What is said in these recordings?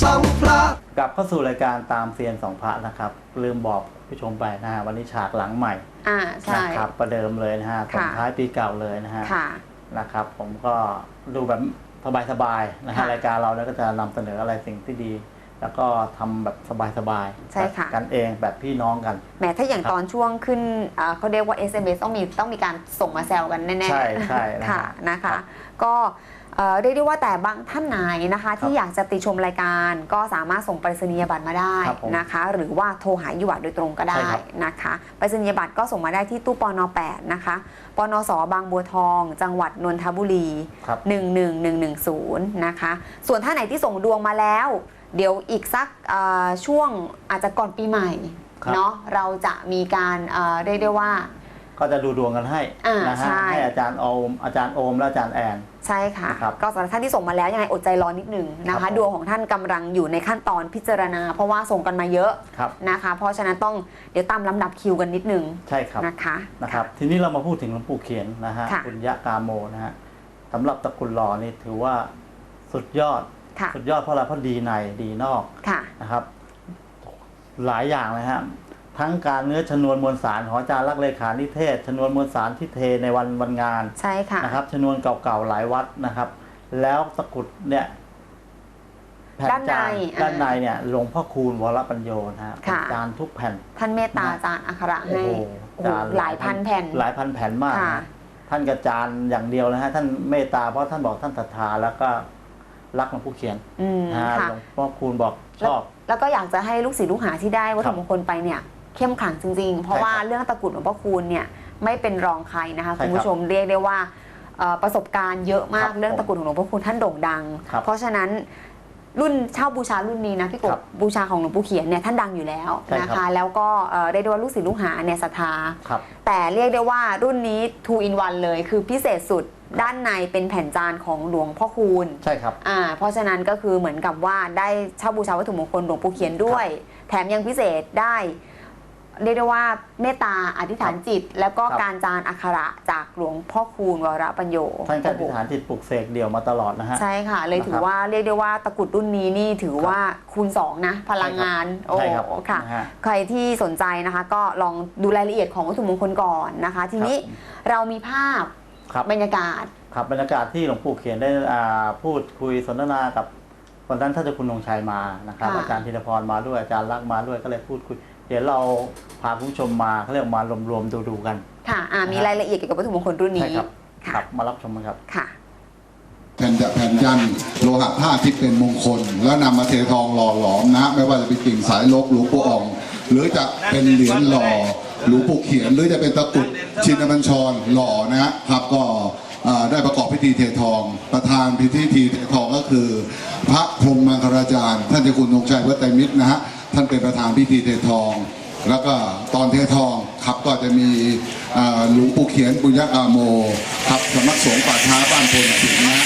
สองพระกลับเข้าสู่รายการตามเซียนสองพระนะครับ ลืมบอกผู้ชมไปนะฮะวันนี้ฉากหลังใหม่อ่าใช่ นะครับประเดิมเลยนะฮะส่งค่ะ ท้ายปีเก่าเลยนะฮะ ค่ะ นะครับผมก็ดูแบบสบายๆนะฮะค่ะรายการเราเนี่ยก็จะนำเสนออะไรสิ่งที่ดี แล้วก็ทำแบบสบายๆใช่ค่ะ กันเองแบบพี่น้องกัน แหมถ้าอย่างครับตอนช่วงขึ้นอ่าเขาเรียกว่า SMS ต้องมีต้องมีการส่งมาแซวกันแน่ๆใช่ใช่นะฮะค่ะนะครัคะบก็เอ่อเรียกได้ว่าแต่บางท่านไหนนะคะ ที่อยากจะติชมรายการก็สามารถส่งไปรษณียบัตรมาได้ครับผมนะคะ หรือว่าโทรหายุวะโดยตรงก็ได้ใช่ครับนะคะไปรษณียบัตรก็ส่งมาได้ที่ตู้ปน8นะคะปนสบางบัวทอง จังหวัดนนทบุรี ครับ 11110 นะคะ ส่วนท่านไหนที่ส่งดวงมาแล้ว เดี๋ยวอีกสักเอ่อช่วงอาจจะก่อนปีใหม่ครับเนาะเราจะมีการเอ่อเรียกได้ว่า ก็จะดูดวงกันให้อ่านะฮะใช่ให้อาจารย์โอมอาจารย์โอมและอาจารย์แอนใช่ค่ะนะครับก็สำหรับท่านที่ส่งมาแล้วยังไงอดใจรอนิดนึงนะครัคะบผมดวงของท่านกำลังอยู่ในขั้นตอนพิจารณา เพราะว่าส่งกันมาเยอะครับนะคะ เพราะฉะนั้นต้องเดี๋ยวตามลำดับคิวกันนิดนึงใช่ครับนะคะนะครับ ทีนี้เรามาพูดถึงหลวงปู่เขียนนะฮะค่ะคุณยะกาโมนะฮะสำหรับตระกุลหล่อนี่ถือว่าสุดยอด ค่ะ สุดยอดเพราะอะไรเพราะดีในดีนอกค่ะ นะครับ หลายอย่างเลยฮะทั้งการเนื้อชนวนมวลสารของอาจารย์รักษณ์เลขานิเทศ ชนวนมวลสารที่เทในวันวันงานใช่ค่ะ นะครับชนวนเก่าๆหลายวัดนะครับ แล้วตะกรุดเนี่ยแผ่นด้านในจานอ่า ด้านในเนี่ยหลวงพ่อคูณวรปัญโยนะฮะค่ะเป็นจานทุกแผ่น ท่านเมตตานะอาจารย์อัคระโอ้ให้โหโอ้โหจานหลายพันแผ่น หลายพันแผ่นมากค่ะ นะท่านกระจานอย่างเดียวนะฮะท่านเมตตาเพราะท่านบอกท่านศรัทธาแล้วก็ รักหลวงปู่เขียนอืมนะฮะค่ะ หลวงพ่อคูณบอกชอบ แล้วก็อยากจะให้ลูกศิษย์ลูกหาที่ได้วัตครัถุบมงคลไปเนี่ยเข้มขลังจริงๆ เพราะใช่ครับว่าเรื่องตะกรุดหลวงพ่อคูณเนี่ยไม่เป็นรองใครนะคะใช่คุณผู้ชมเรียกได้ว่าเอ่อประสบการณ์เยอะมากครับเรื่องตะกรุดของหลวงพ่อคูณท่านโด่งดัง ครับเพราะฉะนั้นรุ่นเช่าบูชารุ่นนี้นะพี่กครับบบูชาของหลวงปู่เขียนเนี่ยท่านดังอยู่แล้วใช่นะครัคะบแล้วก็เอ่อเรียกได้ว่าลูกศิษย์ลูกหาเนี่ยศรัทธา ครับ แต่เรียกได้ว่ารุ่นนี้2 in 1เลยคือพิเศษสุด ด้านในเป็นแผ่นจานของหลวงพ่อคูณใช่ครับ อ่าเพราะฉะนั้นก็คือเหมือนกับว่าได้เช่าบูชาวัตถุมงคลหลวงปู่เขียนด้วย แถมยังพิเศษได้ เรียกได้ว่าเมตตาอธิษฐานจิต แล้วก็ครับ การจานอักขระจากหลวงพ่อคูณวรปัญโยท่านก็อธิษฐานจิตปลุกเสกเดี่ยวมาตลอดนะฮะ ใช่ค่ะ เลยถือว่าเรียกได้ว่าตะกรุดรุ่นนี้นี่ถือว่าคูณ2นะพลังงานโอ้ใช่ครับค่ะนะฮะใครที่สนใจนะคะก็ลองดูรายละเอียดของวัตถุมงคลก่อนนะคะ ทีนี้ครับ เรามีภาพ ครับบรรยากาศ ครับบรรยากาศที่หลวงปู่เขียนได้อ่าพูดคุยสนทนากับวันนั้นท่านเจ้าคุณนงชัยมานะครับ ค่ะอาจารย์ธีรพรมาด้วยอาจารย์รักษณ์มาด้วยก็เลยพูดคุย เดี๋ยวเราพาคุณผู้ชมมาเขาเรียกมารวมๆดูๆกัน ค่ะอ่ามีนะฮะรายละเอียดเกี่ยวกับวัตถุมงคลรุ่นใช่นี้ครับค่ะครับมารับชมกันครับ ค่ะ แผ่นจะแผ่นยันโลหะธาตุที่เป็นมงคล แล้วนำมาเททองหล่อหลอมนะ ไม่ว่าจะเป็นกิ่งสายลกหลวงปู่อ่อง หรือจะเป็นเหรียญหล่อ หลวงปู่เขียนหรือจะเป็นตะกรุดชินบัญชรหล่อนะครับก่อได้ประกอบพิธีเททอง ประธานพิธีทีเททองก็คือ พระพรมมังคลาจารย์ ท่านเจ้าคุณธงชัยวัดไตรมิตรนะฮะท่านเป็นประธานพิธีเททอง แล้วก็ตอนเททองครับก็จะมีหลวงปู่เขียนปุญญากาโมครับสำนักสงฆ์ป่าช้าบ้านพลสิงห์นะ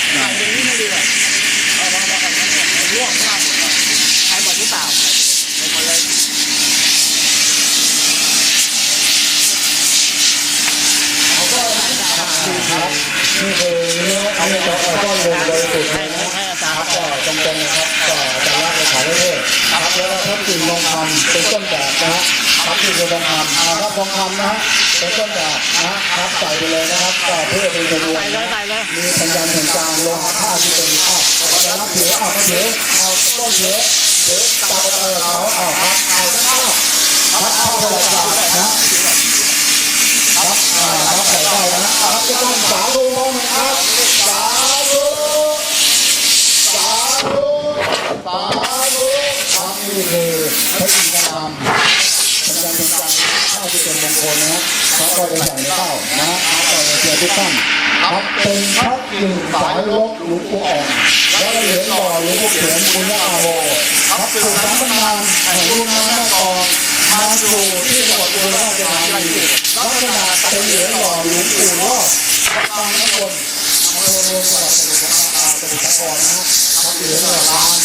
ฮะนี่คือเนื้อเอาไปต่อก้อนลงเลยสุดให้ให้อาจารย์ก็ตรงๆนะครับก็อาจารย์รักในขายเทศครับแล้วเราทับทิมทองคำเป็นต้นแบบนะฮะทับทิมทองคำอ่าครับทองคำนะฮะเป็นต้นแบบนะทับใส่ไปเลยนะครับก็เพื่อเป็นกระบวนมีสัญญาณแห่งการโลหะธาตุที่เป็นอ้าวเราจะนับถืออ้าวมาถือเอาต้นถือถือจับเลยเขาอ้าวครับเอาข้าวครับเข้าไปเลยครับนะ ครับอ่าครับใส่ได้นะครับทุกท่านสาธุน้องนะครับ สาธุสาธุสาธุครับนี่คือพระอินทร์ธรรมเป็นการเป็นการข้าวที่เป็นมงคล นะฮะครับก็จะใส่ในข้านะฮะครับก็จะเจอทุกท่านครับเป็นพระกิ่งสายลบหลวงปู่อ่อนแล้วเหรียญหล่อหลวงปู่เขียนปุญญาโวครับสู่สามตำนานแห่งรุ่นน้ำแม่อมาสู่ที่จังหวัดอุบลราชธานีลักษณะเป็นเหรียญหล่อหลวงปู่รอดบางน้ำวนอำเภอรวมจังหวัดสมุทรสาครนะฮะครับเหรียญหล่อล้าน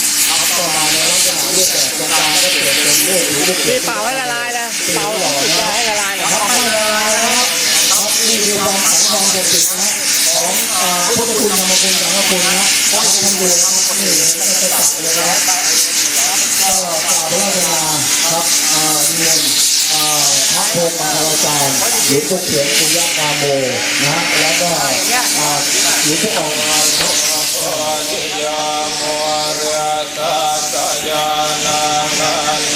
ครับก็มาในลักษณะรูปแบบตรงกลางก็เปลี่ยนเป็นรูปหลวงปู่เขียนเป่าให้ละลายเลยเป่าจุดให้ละลายเลยครับไม่ละลายนะครับครับนี่คือความสังความเด็ดเด็ดนะของอ่าพุทธคุณธรรมคุณสังฆคุณนะพระท่านดูนะครับนี่ก็จะจับเลยนะครับกล่าวพระราชนาครับอ่าเรียนอ่าพระพธิ์มาอาจารย์หรือพวกเขียนปุญญากาโมนะแล้วก็อ่าหรือพวกออก Sajana Sajana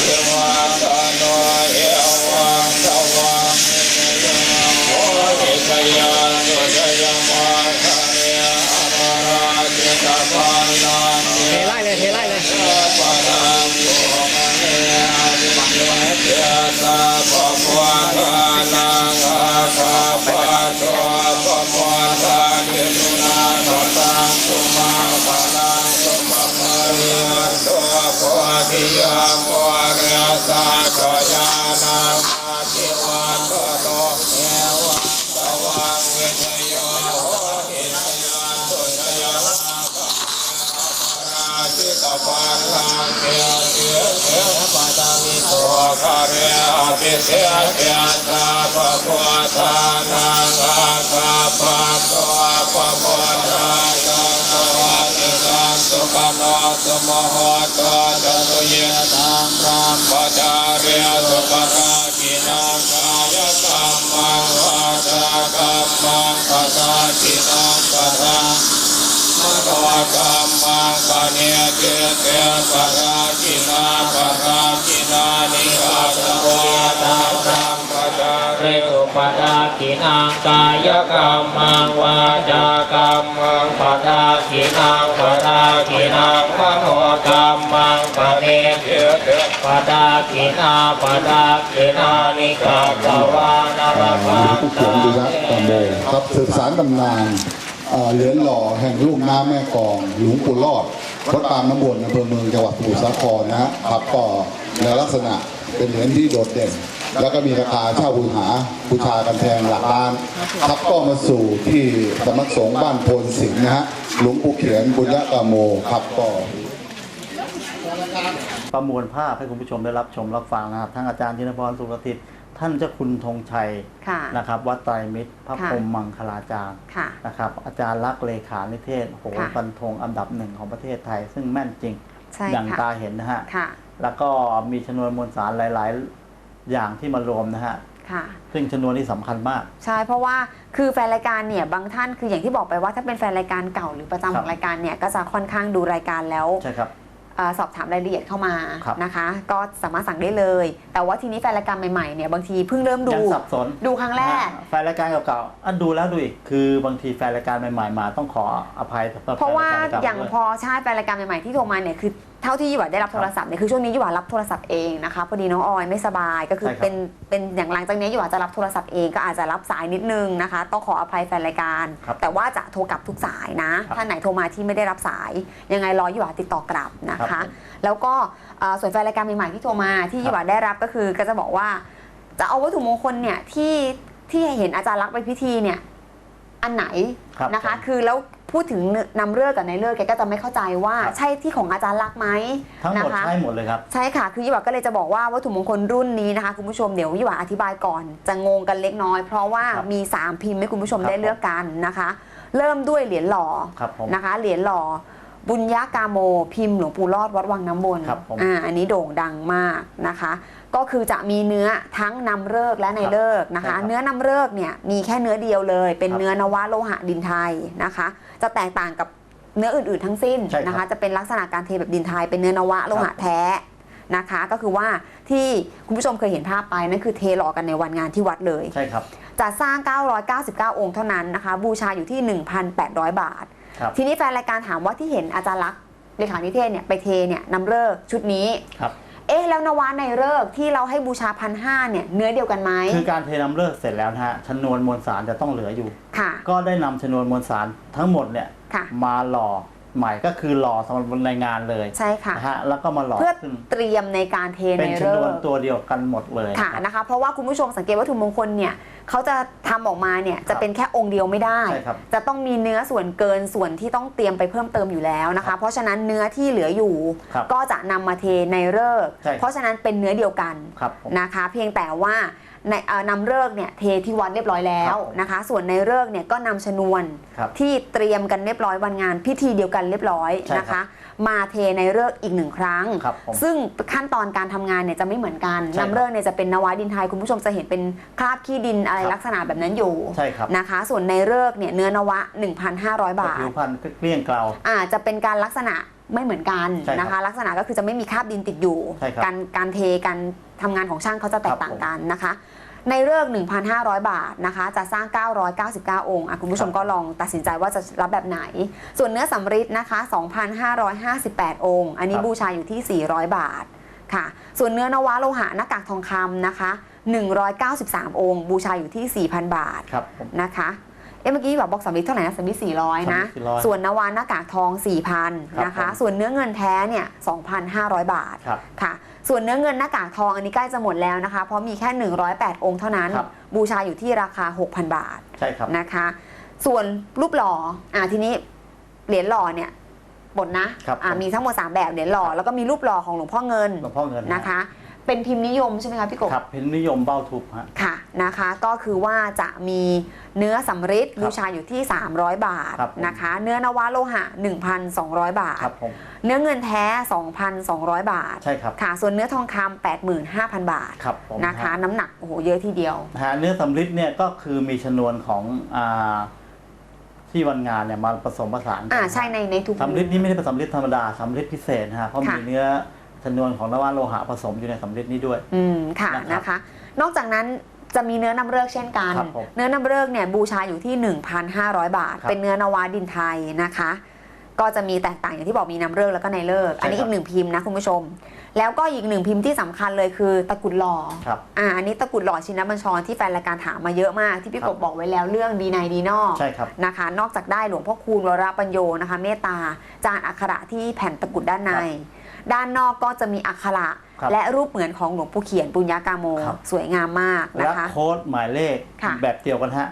Mahatma Jatuya Tam Brahmacharya Supara นิเกเตปะราชินาปะราชินานิอาตโวตาธรรมปะจาริสุปะดาชินากายกรรมังวาจากรรมังปะดาชินาปะดาชินามโนกรรมังปะเนเกเตปะดาชินาปะดาชินานิกาตวานาราภางผู้เขียนดีละตะโมครับสืบสารตำนานเหรียญหล่อแห่งลูกน้ำแม่กองหลวงปู่รอด วัดปางน้ำวนอำเภอเมืองจังหวัดสมุทรสาครนะฮะครับก็ในลักษณะเป็นเหรียญที่โดดเด่น แล้วก็มีราคาเช่าบูชาบูชากันแพงหลักล้านครับก็มาสู่ที่สำนักสงฆ์บ้านโพนสิงห์นะฮะหลวงปู่เขียนบุญยกาโมครับก็ประมวลภาพให้คุณผู้ชมได้รับชมรับฟังนะครับทั้งอาจารย์ธินพรสุรทิต ท่านเจ้าคุณธงชัยค่ะ นะครับวัดไตรมิตรพระค่ะ พรหมมังคลาจารย์ค่ะ นะครับ อาจารย์ลักษณ์เลขานิเทศโอ้โหค่ะ ฟันธงอันดับหนึ่งของประเทศไทย ซึ่งแม่นจริงใช่อย่างค่ะตาเห็นนะฮะ ค่ะแล้วก็มีชนวนมวลสารหลาย ๆ อย่างที่มารวมนะฮะ ค่ะ ซึ่งชนวนที่สำคัญมาก ใช่เพราะว่าคือแฟนรายการเนี่ยบางท่านคืออย่างที่บอกไปว่าถ้าเป็นแฟนรายการเก่าหรือประจำครัขบองรายการเนี่ยก็จะค่อนข้างดูรายการแล้ว ใช่ครับเอ่อ สอบถามรายละเอียดเข้ามาครับนะคะ ก็สามารถสั่งได้เลย แต่ว่าทีนี้แฟนรายการใหม่ๆเนี่ยบางทีเพิ่งเริ่มดูยังสับสนดูครั้งแรกนะฮะแฟนรายการเก่าๆอันดูแล้วดูอีกคือบางทีแฟนรายการใหม่ๆมาต้องขออภัยสำหบเพราะว่าแฟนรกรอย่างด้วยพอใช่แฟนรายการใหม่ๆที่โทรมาเนี่ยคือ เท่าที่ยี่หวาได้รับโทรศัพท์เนี่ยคือช่วงนี้ยี่หวารับโทรศัพท์เองนะคะพอดีน้องออยไม่สบายก็คือใช่ครับ เป็นเป็นอย่างหลังจากนี้ยี่หวาจะรับโทรศัพท์เองก็อาจจะรับสายนิดนึงนะคะ ต้องขออภัยแฟนรายการ ครับแต่ว่าจะโทรกลับทุกสายนะ ครับถ้าไหนโทรมาที่ไม่ได้รับสายยังไงรอยี่หวาติดต่อกลับนะครัคะบแล้วก็เอ่อส่วนแฟนรายการใหม่ๆที่โทรมาที่ยี่หวาได้รับก็คือก็จะบอกว่าจะเอาวัตถุมงคลเนี่ยที่ที่เห็นอาจารย์ลักษณ์ไปพิธีเนี่ยอันไหนครับนะคะ ผม คือแล้ว พูดถึงนำเลิกษ์กับในเลิกษ์แกก็จะไม่เข้าใจว่าครับใช่ที่ของอาจารย์ลักษณ์ไหมทั้งหมดนะคะ ใช่หมดเลยครับ ใช่ค่ะ คือยี่หวาก็เลยจะบอกว่าวัตถุมงคลรุ่นนี้นะคะคุณผู้ชมเดี๋ยวยี่หวาอธิบายก่อน จะงงกันเล็กน้อย เพราะว่าครับมี 3 พิมพ์ให้คุณผู้ชมครับได้เลือกกันนะคะ เริ่มด้วยเหรียญหล่อครับผมนะคะ เหรียญหล่อบุญญากาโม พิมพ์หลวงปู่รอดวัดวังน้ำมนต์ครับผม อ่าอันนี้โด่งดังมากนะคะ ก็คือจะมีเนื้อทั้งนำเลิกษ์และในเลิกษ์นะใช่ครัคะบเนื้อนำเลิกษ์เนี่ยมีแค่เนื้อเดียวเลย เป็นครับเนื้อนวะโลหะดินไทยนะคะ จะแตกต่างกับเนื้ออื่นๆทั้งสิ้นใช่ครับนะคะ จะเป็นลักษณะการเทแบบดินไทย เป็นเนื้อนวะโลหะแท้นะคะ ก็คือว่าที่คุณผู้ชมเคยเห็นภาพไปนั่นคือเทหล่อกันในวันงานที่วัดเลย ใช่ครับ จะสร้าง 999 องค์เท่านั้นนะคะ บูชาอยู่ที่ 1,800 บาท ครับ ทีนี้แฟนรายการถามว่าที่เห็นอาจารย์ลักษณ์เลขานิเทศเนี่ยไปเทเนี่ยนำเลิกษ์ชุดนี้ ครับ เอ๊ะแล้วนวะในเลิกษ์ที่เราให้บูชาพันห้าเนี่ยเนื้อเดียวกันไหมคือการเทน้ำเลิกเสร็จแล้วนะฮะชนวนมวลสารจะต้องเหลืออยู่ ค่ะ ก็ได้นำชนวนมวลสารทั้งหมดเนี่ยค่ะ มาหล่อ ใหม่ก็คือหล่อสำหรับในงานเลยใช่ค่ะนะฮะแล้วก็มาหล่อเพื่อขึ้นเตรียมในการเทเป็ในนชเลินวนกษ์ตัวเดียวกันหมดเลย ค่ะรับนะคะ เพราะว่าคุณผู้ชมสังเกตวัตถุมงคลเนี่ยเขาจะทำออกมาเนี่ยจะเป็นแค่องค์เดียวไม่ได้ ใช่ครับ จะต้องมีเนื้อส่วนเกินส่วนที่ต้องเตรียมไปเพิ่มเติมอยู่แล้วนะครัคะ บเพราะฉะนั้นเนื้อที่เหลืออยู่ ครับก็จะนำมาเทในเลิกษ์ใช่ครับ เพราะฉะนั้นเป็นเนื้อเดียวกัน ครับผม นะคะเพียงแต่ว่า ในเอ่อนำเลิกษ์เนี่ยเทที่วัดเรียบร้อยแล้วครับผมนะคะ ส่วนในเลิกษ์เนี่ยก็นำชนวนครับที่เตรียมกันเรียบร้อยวันงาน พิธีเดียวกันเรียบร้อยใช่ครับนะคะ มาเทในเลิกษ์อีกหนึ่งครั้ง ครับผมซึ่งขั้นตอนการทำงานเนี่ยจะไม่เหมือนกันใช่ครับนำเลิกษ์เนี่ยจะเป็นนวาดินไทยคุณผู้ชมจะเห็นเป็นคราบขี้ดินอะไรครับ ลักษณะแบบนั้นอยู่ใช่ครับนะคะ ส่วนในเลิกษ์เนี่ยเนื้อนวะ 1,500บาท ผิวพรรณเกลี้ยงเกลา อาจจะเป็นการลักษณะไม่เหมือนกันใช่ครับนะคะ ลักษณะก็คือจะไม่มีคราบดินติดอยู่ ใช่ครับการการเทการทำงานของช่างเขาจะแตครักบต่างกันนะคะ ในเลิกษ์1,500 บาทนะคะจะสร้าง 999 องค์อะคุณผู้ชมครับก็ลองตัดสินใจว่าจะรับแบบไหน ส่วนเนื้อสำริดนะคะ 2,558 องค์ อันนี้บูชาอยู่ที่ 400 บาทค่ะ ส่วนเนื้อนวะโลหะหน้ากากทองคำนะคะ 193 องค์ บูชาอยู่ที่ 4,000 บาทครับผมนะคะ เอ๊ะเมื่อกี้แบบบอกสำลิดเท่าไหร่นะสำลิด400 นะ สำริด400ส่วนนวาหน้ากากทอง 4,000นะครัคะ บผมส่วนเนื้อเงินแท้เนี่ย2,500 บาทครับค่ะ ส่วนเนื้อเงินหน้ากากทองอันนี้ใกล้จะหมดแล้วนะคะ เพราะมีแค่ 108 องค์เท่านั้น ครับ บูชาอยู่ที่ราคา 6,000 บาท ใช่ครับ นะคะ ส่วนรูปหล่ออ่าทีนี้เหรียญหล่อเนี่ยบทนะครับอ่าผม มีทั้งหมด 3 แบบเหรียญหล่อแล้วก็มีรูปหล่อของหลวงพ่อเงินหลวงพ่อเงินนะคะ เป็นพิมพ์นิยมใช่ไหมคะพี่กบ ครับเพนนิยมเบ้าทุบฮะ ค่ะนะคะก็คือว่าจะมีเนื้อสำริดครับบูชาอยู่ที่ 300 บาทครับผม นะคะ เนื้อนวะโลหะ 1,200 บาท ครับผมเนื้อเงินแท้ 2,200 บาท ใช่ครับค่ะ ส่วนเนื้อทองคำ85,000 บาทครับผมนะคะ ฮน้ำหนักโอ้โหเยอะทีเดียว นะฮะเนื้อสำริดเนี่ยก็คือมีชนวนของอ่าที่วันงานเนี่ยมาผสมผสานกัอ่าใช่ในในทุก สำริดนี่ไม่ได้เป็นสำริดธรรมดาสำริดพิเศษนะฮะเพราะค่ะ มีเนื้อ ชนวนของนวะโลหะผสมอยู่ในสำริดนี้ด้วย อืมค่ะนะครับนะคะ นอกจากนั้นจะมีเนื้อนำเลิกเช่นกัน ครับผมเนื้อนำเลิกเนี่ยบูชาอยู่ที่ 1,500 บาท ครับเป็นเนื้อนวาดินไทยนะคะ ก็จะมีแตกต่างอย่างที่บอกมีน้ำเลิกแล้วก็ในเลิกอันนี้ใช่ครับ อีกหนึ่งพิมพ์นะคุณผู้ชม แล้วก็อีกหนึ่งพิมพ์ที่สำคัญเลยคือตะกรุดหล่อ ครับ อ่าอันนี้ตะกรุดหล่อชินบัญชรที่แฟนรายการถามมาเยอะมาก ที่พี่ครักบบบอกไว้แล้วเรื่องดีในดีนอกใช่ครับ นะคะ นอกจากได้หลวงพ่อคูณวรปัญโยนะคะ เมตตาจานอักขระที่แผ่นตะกรุดด้านใน ครับ ด้านนอกก็จะมีอักขระครับ และรูปเหมือนของหลวงปู่เขียนปุญญากาโม ครับ สวยงามมากและนะคะ โค้ดหมายเลขค่ะ แบบเดียวกันฮะ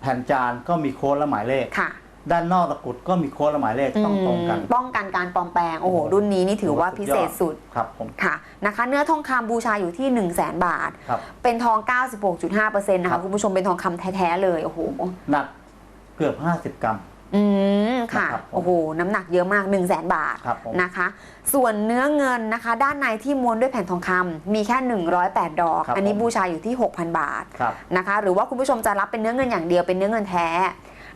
แผ่นจานก็มีโค้ดและหมายเลข ค่ะ ด้านนอกตะกรุดก็มีโค้ดและหมายเลขต้องตรงกันอืมป้องกันการปลอมแปลงโอ้โห รุ่นนี้นี่ถือว่าพิเศษสุดครับผมค่ะนะคะ เนื้อทองคำบูชาอยู่ที่ 1 0 0 0 0แบาท ครับ เป็นทอง 96.5%นะครัคะบ คุณผู้ชมเป็นทองคำแท้ ๆ เลย โอ้โห หนักเกือบ 50 กรัม อืมค่ะ นะครับผมโอ้โห น้ำหนักเยอะมาก 1 0 0 0 0แบาทครับผม นะคะ ส่วนเนื้อเงินนะคะ ด้านในที่ม้วนด้วยแผ่นทองคำมีแค่ 108 ดอก ครับอันนี้ผม บูชาอยู่ที่ 6,000 บาทครับ นะคะ หรือว่าคุณผู้ชมจะรับเป็นเนื้อเงินอย่างเดียวเป็นเนื้อเงินแท้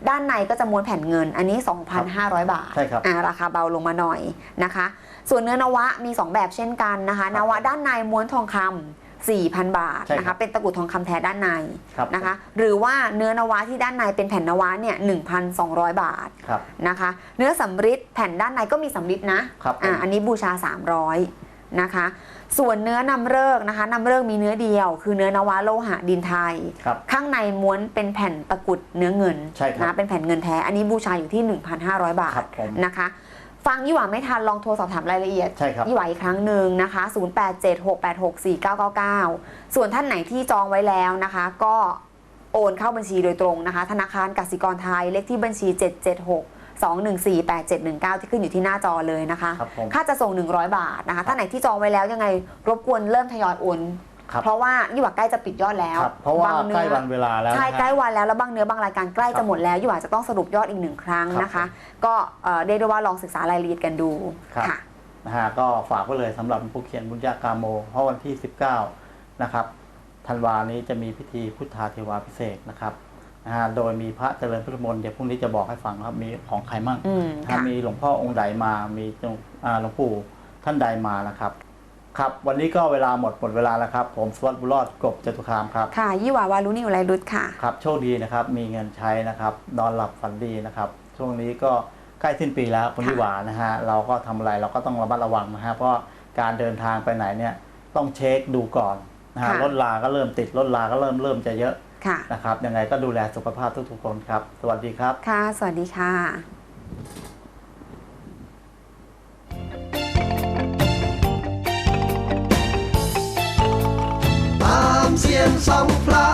ด้านในก็จะม้วนแผ่นเงิน อันนี้ 2,500 บาทใช่ครับอ่าราคาเบาลงมาหน่อยนะคะ ส่วนเนื้อนวะมี 2 แบบเช่นกันนะคะ นวะด้านในม้วนทองคำ 4,000 บาทใช่ครับนะคะเป็นตะกรุดทองคำแท้ด้านในครับ นะคะ หรือว่าเนื้อนวะที่ด้านในเป็นแผ่นนวะเนี่ย1,200 บาทครับ นะคะ เนื้อสำริดแผ่นด้านในก็มีสำริดนะครับผม อ่าอันนี้บูชา 300นะคะ ส่วนเนื้อนำเริกนะคะนำเริกมีเนื้อเดียว คือเนื้อนวะโลหะดินไทย ครับ ข้างในม้วนเป็นแผ่นตะกรุดเนื้อเงินใช่ครับนะเป็นแผ่นเงินแท้ อันนี้บูชาอยู่ที่ 1,500 บาครัทบผม นะคะ ฟังยี่หว่าไม่ทันลองโทรสอบถามรายละเอียดใช่ครับยี่หว่าอีกครั้งหนึ่งนะคะ 0876864999 ส่วนท่านไหนที่จองไว้แล้วนะคะ ก็โอนเข้าบัญชีโดยตรงนะคะ ธนาคารกสิกรไทยเลขที่บัญชี 776 214 8719 ที่ขึ้นอยู่ที่หน้าจอเลยนะคะครับผมค่าจะส่ง 100 บาทนะคะท่านไหนที่จองไว้แล้วยังไงรบกวนเริ่มทยอยโอนครับ เพราะว่ายี่หว่าใกล้จะปิดยอดแล้วครับเพราะว่าบงนื้อใกล้วันเวลาแล้วใช่นะฮะใกล้วันแล้วแล้วบางเนื้อบางรายการใกล้ครัจะบหมดแล้วอยู่อาจจะต้องสรุปยอดอีกหนึ่งครั้งนะครัคะบก็เอ่อเรียกได้ว่าลองศึกษารายละเอียดกันดูครับค่ะนะฮะก็ฝากไว้เลยสำหรับผู้เขียนบุญญากาโม เพราะวันที่ 19 นะครับธันวานี้จะมีพิธีพุทธาเทวาพิเศษกนะครับนะฮะโดยมีพระเจริญพุทธมนต์เดี๋ยวพรุ่งนี้จะบอกให้ฟังครับมีของใครมั่งอืมนะค่ะฮะมีหลวงพ่อองค์ใดมามีหลวงอ่าหลวงปู่ท่านใดมานะครับ ครับ วันนี้ก็เวลาหมดหมดเวลาแล้วครับ ผมสวัสดิ์บุญรอดกบจตุคามครับ ค่ะ ยี่หวาวารุนิวไรรุตค่ะ ครับ โชคดีนะครับ มีเงินใช้นะครับ นอนหลับฝันดีนะครับ ช่วงนี้ก็ใกล้สิ้นปีแล้วคุณค่ะวิหวานะฮะ เราก็ทำอะไรเราก็ต้องระมัดระวังนะฮะ เพราะการเดินทางไปไหนเนี่ยต้องเช็คดูก่อนนะฮะรถลาก็เริ่มติด รถลาก็เริ่มเริ่มจะเยอะค่ะ นะครับ ยังไงก็ดูแลสุขภาพทุกๆคนครับ สวัสดีครับ ค่ะ สวัสดีค่ะ ตา